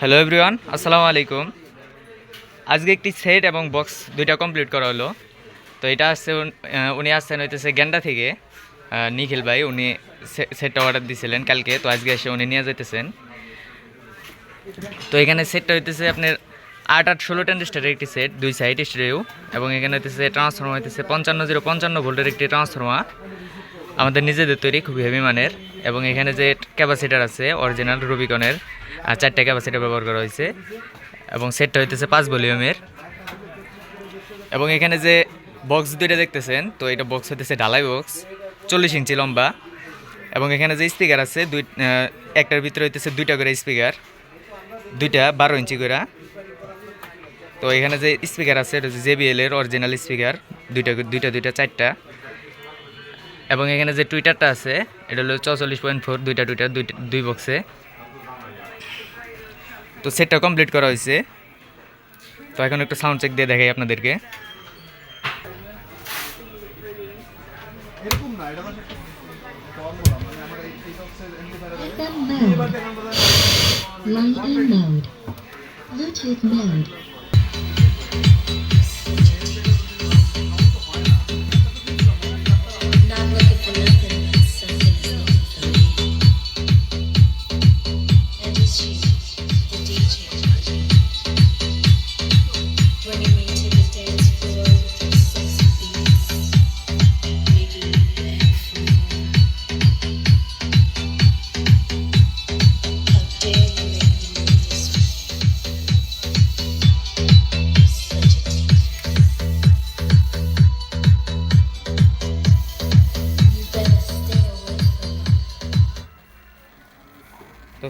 Hello everyone আসসালামু আলাইকুম আজকে একটি সেট এবং বক্স দুইটা কমপ্লিট করা হলো। তো এটা আসছে উনি আসছেন হইতেছে গ্যান্ডা থেকে নিখিল ভাই। উনি সেটটা অর্ডার দিয়েছিলেন কালকে। তো আজকে এসে উনি নিয়ে যেতেছেন তো এখানে সেটটা হইতেছে আপনার আট আট ষোলো ট্রানজিস্টারের একটি সেট, দুই সাইড স্টুডিও এবং এখানে হইতেছে ট্রান্সফর্মার হইতেছে পঞ্চান্ন জিরো পঞ্চান্ন ভোল্টের একটি ট্রান্সফর্মার আমাদের নিজেদের তৈরি, খুবই হেভি মানের। এবং এখানে যে ক্যাপাসিটার আছে অরিজিনাল রুবিকনের আর চারটে ক্যাপাসিটার ব্যবহার করা হয়েছে। এবং সেটটা হইতেছে পাঁচ ভলিউমের। এবং এখানে যে বক্স দুইটা দেখতেছেন, তো এটা বক্স হইতেছে ঢালাই বক্স চল্লিশ ইঞ্চি লম্বা। এবং এখানে যে স্পিকার আছে, দুই একটার ভিতরে হইতেছে দুইটা করে স্পিকার দুইটা বারো ইঞ্চি করে। তো এখানে যে স্পিকার আছে, এটা হচ্ছে জেবিএল এর অরিজিনাল স্পিকার দুইটা দুইটা দুইটা, চারটা। এবং এখানে যে টুইটারটা আছে, এটা হলো চৌচল্লিশ পয়েন্ট ফোর দুইটা টুইটার দুই বক্সে তো সেটটা কমপ্লিট করা হয়েছে। তো এখন একটু সাউন্ড চেক দিয়ে দেখাই আপনাদেরকে। এরকম না এটা হচ্ছে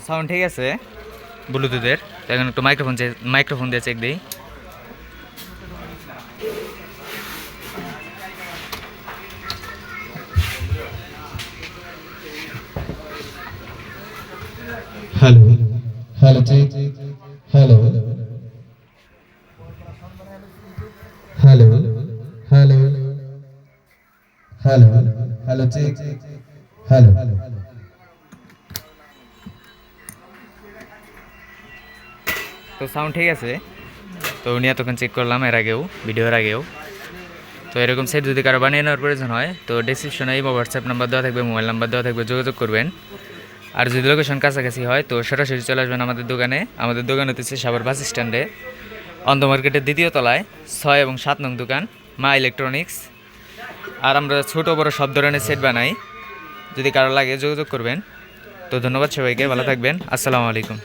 সাউন্ড ঠিক আছে? ব্লুটুথের এখন একটু মাইক্রোফোন মাইক্রোফোন দিয়ে চেক দিই। Hello hello hello hello hello hello hello check hello তো সাউন্ড ঠিক আছে। তো উনি এতক্ষণ চেক করলাম এর আগেও ভিডিওর আগেও। তো এরকম সেট যদি কারও বানিয়ে নেওয়ার প্রয়োজন হয়, তো ডিসক্রিপশনে এই হোয়াটসঅ্যাপ নাম্বার দেওয়া থাকবে মোবাইল নাম্বার দেওয়া থাকবে, যোগাযোগ করবেন। আর যদি লোকেশন কাছাকাছি হয়, তো সরাসরি চলে আসবেন আমাদের দোকানে। আমাদের দোকান হতেছে সাভার বাস স্ট্যান্ডে অন্ধ মার্কেটের দ্বিতীয় তলায়, ছয় এবং সাত নং দোকান, মা ইলেকট্রনিক্স আর আমরা ছোট বড় সব ধরনের সেট বানাই। যদি কারও লাগে যোগাযোগ করবেন। তো ধন্যবাদ সবাইকে, ভালো থাকবেন। আসসালামু আলাইকুম।